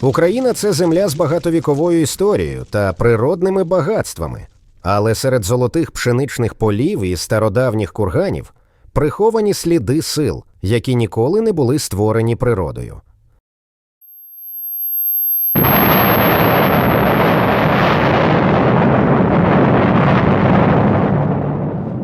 Україна це земля з багатовіковою історією та природними багатствами. Але серед золотих пшеничних полів і стародавніх курганів приховані сліди сил, які ніколи не були створені природою.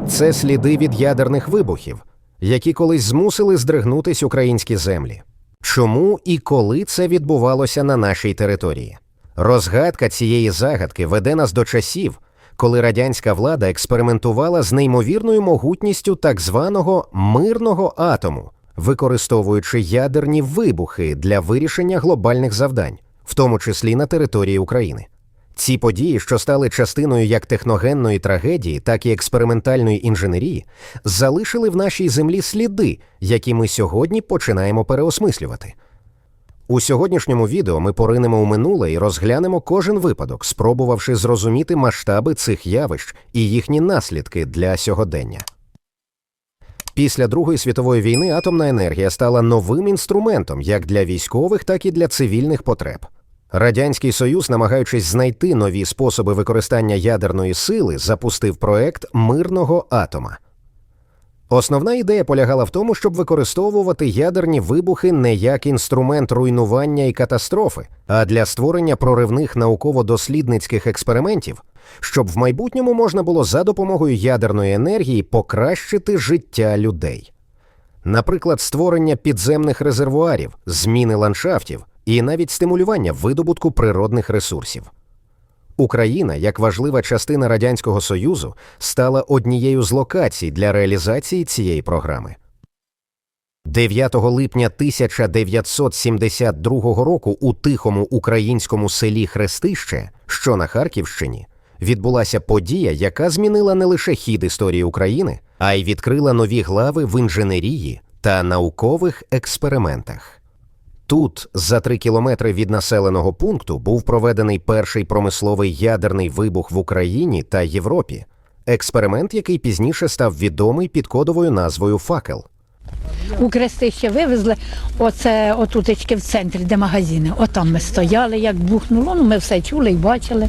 Це сліди від ядерних вибухів, які колись змусили здригнутись українські землі. Чому і коли це відбувалося на нашій території? Розгадка цієї загадки веде нас до часів, коли радянська влада експериментувала з неймовірною могутністю так званого мирного атому, використовуючи ядерні вибухи для вирішення глобальних завдань, в тому числі на території України. Ці події, що стали частиною як техногенної трагедії, так і експериментальної інженерії, залишили в нашій землі сліди, які ми сьогодні починаємо переосмислювати. У сьогоднішньому відео ми поринемо у минуле і розглянемо кожен випадок, спробувавши зрозуміти масштаби цих явищ і їхні наслідки для сьогодення. Після Другої світової війни атомна енергія стала новим інструментом як для військових, так і для цивільних потреб. Радянський Союз, намагаючись знайти нові способи використання ядерної сили, запустив проект мирного атома. Основна ідея полягала в тому, щоб використовувати ядерні вибухи не як інструмент руйнування і катастрофи, а для створення проривних науково-дослідницьких експериментів, щоб в майбутньому можна було за допомогою ядерної енергії покращити життя людей. Наприклад, створення підземних резервуарів, зміни ландшафтів і навіть стимулювання видобутку природних ресурсів. Україна, як важлива частина Радянського Союзу, стала однією з локацій для реалізації цієї програми. 9 липня 1972 року у тихому українському селі Хрестище, що на Харківщині, відбулася подія, яка змінила не лише хід історії України, а й відкрила нові глави в інженерії та наукових експериментах. Тут, за три кілометри від населеного пункту, був проведений перший промисловий ядерний вибух в Україні та Європі. Експеримент, який пізніше став відомий під кодовою назвою Факел. У Крестище вивезли оце отутечки в центрі, де магазини. Отам ми стояли, як бухнуло, ну ми все чули і бачили.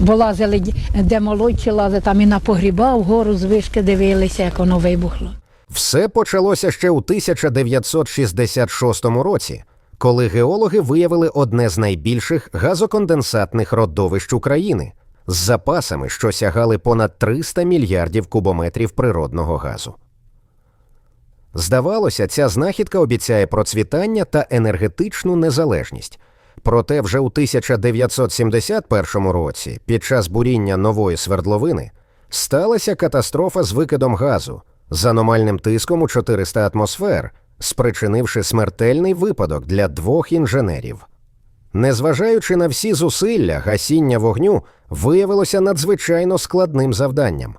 Бо лазили, де молодші лазили, там і на погріба вгору з вишки дивилися, як воно вибухло. Все почалося ще у 1966 році, коли геологи виявили одне з найбільших газоконденсатних родовищ України з запасами, що сягали понад 300 мільярдів кубометрів природного газу. Здавалося, ця знахідка обіцяє процвітання та енергетичну незалежність. Проте вже у 1971 році, під час буріння нової свердловини, сталася катастрофа з викидом газу з аномальним тиском у 400 атмосфер, спричинивши смертельний випадок для двох інженерів. Незважаючи на всі зусилля, гасіння вогню виявилося надзвичайно складним завданням.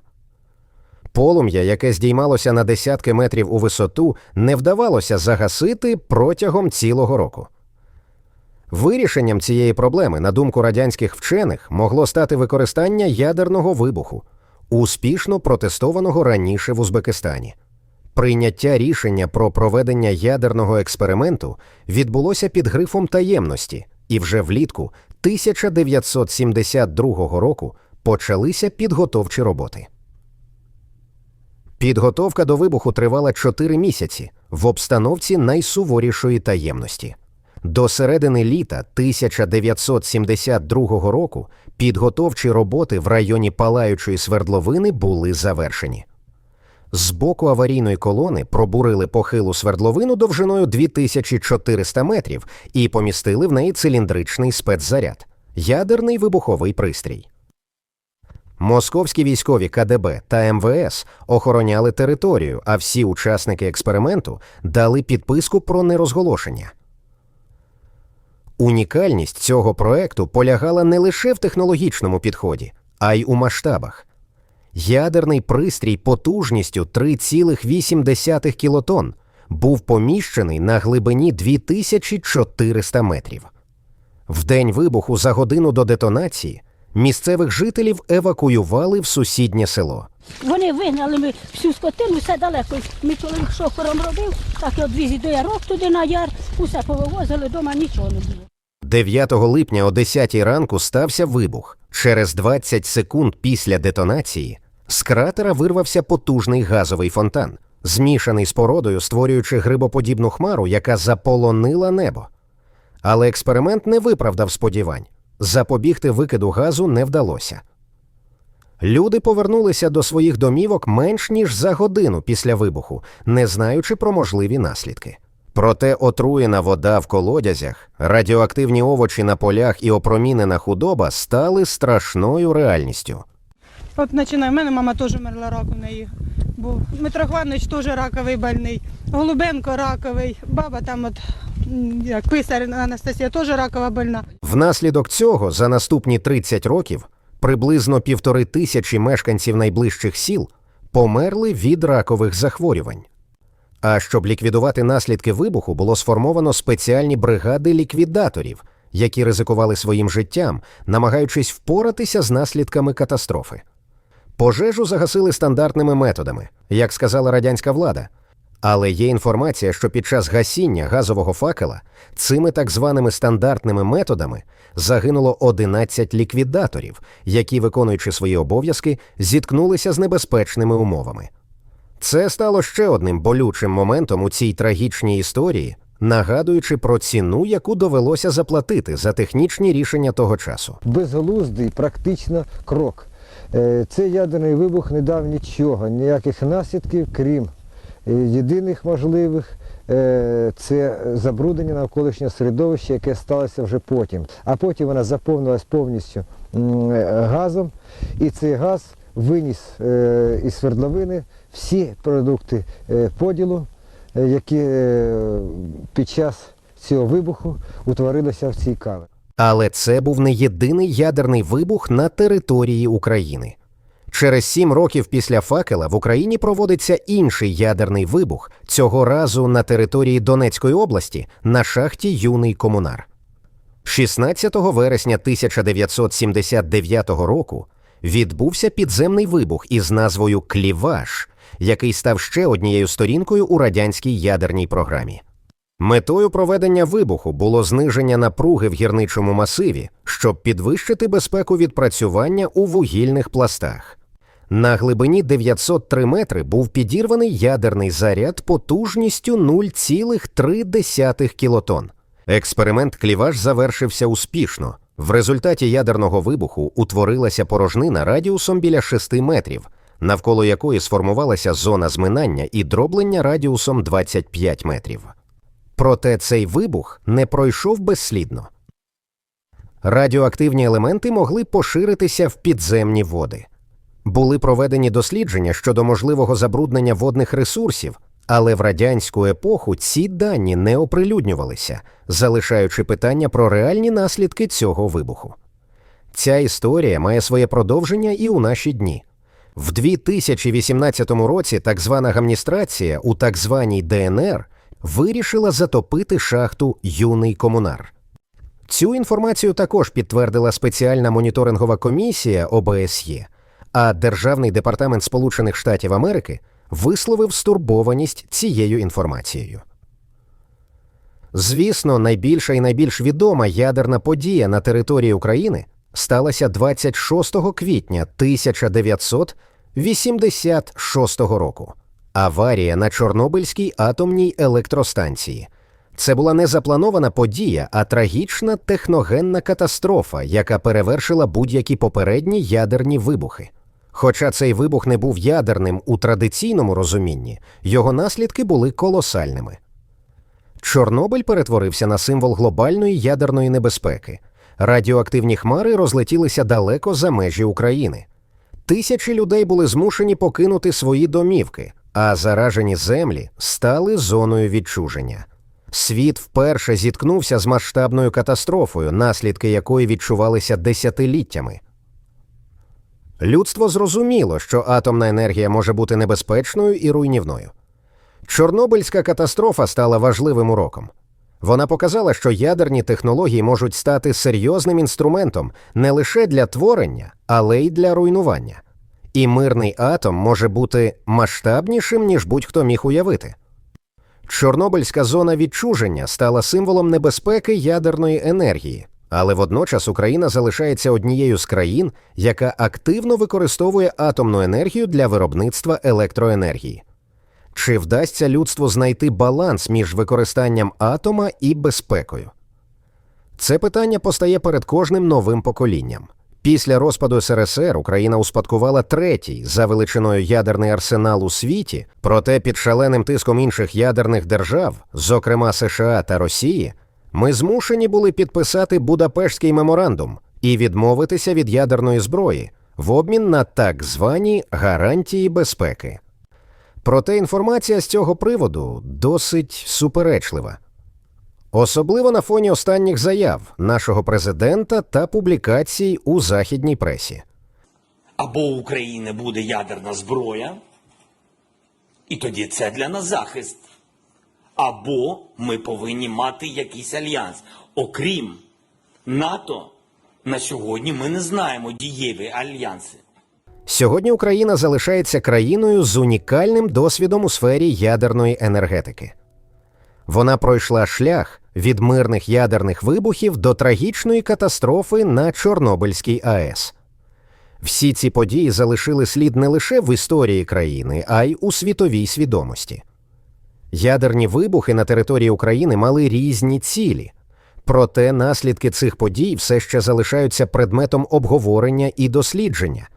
Полум'я, яке здіймалося на десятки метрів у висоту, не вдавалося загасити протягом цілого року. Вирішенням цієї проблеми, на думку радянських вчених, могло стати використання ядерного вибуху, успішно протестованого раніше в Узбекистані. Прийняття рішення про проведення ядерного експерименту відбулося під грифом таємності, і вже влітку 1972 року почалися підготовчі роботи. Підготовка до вибуху тривала 4 місяці в обстановці найсуворішої таємності. До середини літа 1972 року підготовчі роботи в районі палаючої свердловини були завершені. З боку аварійної колони пробурили похилу свердловину довжиною 2400 метрів і помістили в неї циліндричний спецзаряд ядерний вибуховий пристрій. Московські військові КДБ та МВС охороняли територію, а всі учасники експерименту дали підписку про нерозголошення. Унікальність цього проекту полягала не лише в технологічному підході, а й у масштабах. Ядерний пристрій потужністю 3,8 кілотон був поміщений на глибині 2400 метрів. В день вибуху за годину до детонації місцевих жителів евакуювали в сусіднє село. Вони вигнали ми всю скотину, все далеко. Мій чоловік шофером робив, так і одвіз до ярок туди на яр, усе повивозили, вдома нічого не було. 9 липня о 10 ранку стався вибух. Через 20 секунд після детонації з кратера вирвався потужний газовий фонтан, змішаний з породою, створюючи грибоподібну хмару, яка заполонила небо. Але експеримент не виправдав сподівань. Запобігти викиду газу не вдалося. Люди повернулися до своїх домівок менш ніж за годину після вибуху, не знаючи про можливі наслідки. Проте отруєна вода в колодязях, радіоактивні овочі на полях і опромінена худоба стали страшною реальністю. От починає, в мене мама теж вмерла рак у неї. Був Дмитро Хванович теж раковий больний, Голубенко раковий, баба там от як писар Анастасія теж ракова больна. Внаслідок цього за наступні 30 років приблизно півтори тисячі мешканців найближчих сіл померли від ракових захворювань. А щоб ліквідувати наслідки вибуху, було сформовано спеціальні бригади ліквідаторів, які ризикували своїм життям, намагаючись впоратися з наслідками катастрофи. Пожежу загасили стандартними методами, як сказала радянська влада. Але є інформація, що під час гасіння газового факела цими так званими стандартними методами загинуло 11 ліквідаторів, які, виконуючи свої обов'язки, зіткнулися з небезпечними умовами. Це стало ще одним болючим моментом у цій трагічній історії, нагадуючи про ціну, яку довелося заплатити за технічні рішення того часу. безглуздий практично крок. Е, Цей ядерний вибух не дав нічого, ніяких наслідків, крім е, єдиних можливих. е, Це забруднення навколишнього середовища, яке сталося вже потім. А потім вона заповнилась повністю газом, і цей газ виніс е, із свердловини всі продукти е, поділу, е, які під час цього вибуху утворилися в цій каві. Але це був не єдиний ядерний вибух на території України. Через сім років після факела в Україні проводиться інший ядерний вибух, цього разу на території Донецької області на шахті Юний Комунар. 16 вересня 1979 року відбувся підземний вибух із назвою Кліваш, який став ще однією сторінкою у радянській ядерній програмі. Метою проведення вибуху було зниження напруги в гірничому масиві, щоб підвищити безпеку відпрацювання у вугільних пластах. На глибині 903 метри був підірваний ядерний заряд потужністю 0,3 кілотон. Експеримент кліваж завершився успішно. В результаті ядерного вибуху утворилася порожнина радіусом біля 6 метрів, навколо якої сформувалася зона зминання і дроблення радіусом 25 метрів. Проте цей вибух не пройшов безслідно. Радіоактивні елементи могли поширитися в підземні води. Були проведені дослідження щодо можливого забруднення водних ресурсів, але в радянську епоху ці дані не оприлюднювалися, залишаючи питання про реальні наслідки цього вибуху. Ця історія має своє продовження і у наші дні. В 2018 році так звана гамністрація у так званій ДНР вирішила затопити шахту Юний комунар. Цю інформацію також підтвердила спеціальна моніторингова комісія ОБСЄ, а Державний департамент Сполучених Штатів Америки висловив стурбованість цією інформацією. Звісно, найбільша і найбільш відома ядерна подія на території України сталася 26 квітня 1986 року. Аварія на Чорнобильській атомній електростанції. Це була не запланована подія, а трагічна техногенна катастрофа, яка перевершила будь-які попередні ядерні вибухи. Хоча цей вибух не був ядерним у традиційному розумінні, його наслідки були колосальними. Чорнобиль перетворився на символ глобальної ядерної небезпеки. Радіоактивні хмари розлетілися далеко за межі України. Тисячі людей були змушені покинути свої домівки, а заражені землі стали зоною відчуження. Світ вперше зіткнувся з масштабною катастрофою, наслідки якої відчувалися десятиліттями. Людство зрозуміло, що атомна енергія може бути небезпечною і руйнівною. Чорнобильська катастрофа стала важливим уроком. Вона показала, що ядерні технології можуть стати серйозним інструментом не лише для творення, але й для руйнування. І мирний атом може бути масштабнішим, ніж будь-хто міг уявити. Чорнобильська зона відчуження стала символом небезпеки ядерної енергії, але водночас Україна залишається однією з країн, яка активно використовує атомну енергію для виробництва електроенергії. Чи вдасться людству знайти баланс між використанням атома і безпекою? Це питання постає перед кожним новим поколінням. Після розпаду СРСР Україна успадкувала третій за величиною ядерний арсенал у світі, проте під шаленим тиском інших ядерних держав, зокрема США та Росії, ми змушені були підписати Будапештський меморандум і відмовитися від ядерної зброї в обмін на так звані гарантії безпеки. Проте інформація з цього приводу досить суперечлива. Особливо на фоні останніх заяв нашого президента та публікацій у західній пресі. Або України буде ядерна зброя, і тоді це для нас захист. Або ми повинні мати якийсь альянс. Окрім НАТО, на сьогодні ми не знаємо дієві альянси. Сьогодні Україна залишається країною з унікальним досвідом у сфері ядерної енергетики. Вона пройшла шлях від мирних ядерних вибухів до трагічної катастрофи на Чорнобильській АЕС. Всі ці події залишили слід не лише в історії країни, а й у світовій свідомості. Ядерні вибухи на території України мали різні цілі, проте наслідки цих подій все ще залишаються предметом обговорення і дослідження.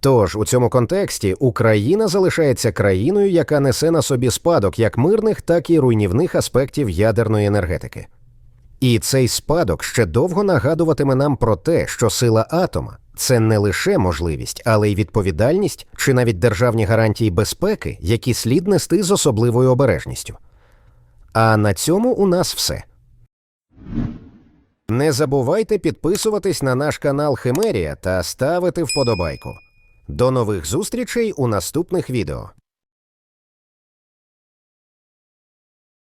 Тож у цьому контексті Україна залишається країною, яка несе на собі спадок як мирних, так і руйнівних аспектів ядерної енергетики. І цей спадок ще довго нагадуватиме нам про те, що сила атома це не лише можливість, але й відповідальність чи навіть державні гарантії безпеки, які слід нести з особливою обережністю. А на цьому у нас все. Не забувайте підписуватись на наш канал Химерія та ставити вподобайку. До нових зустрічей у наступних відео.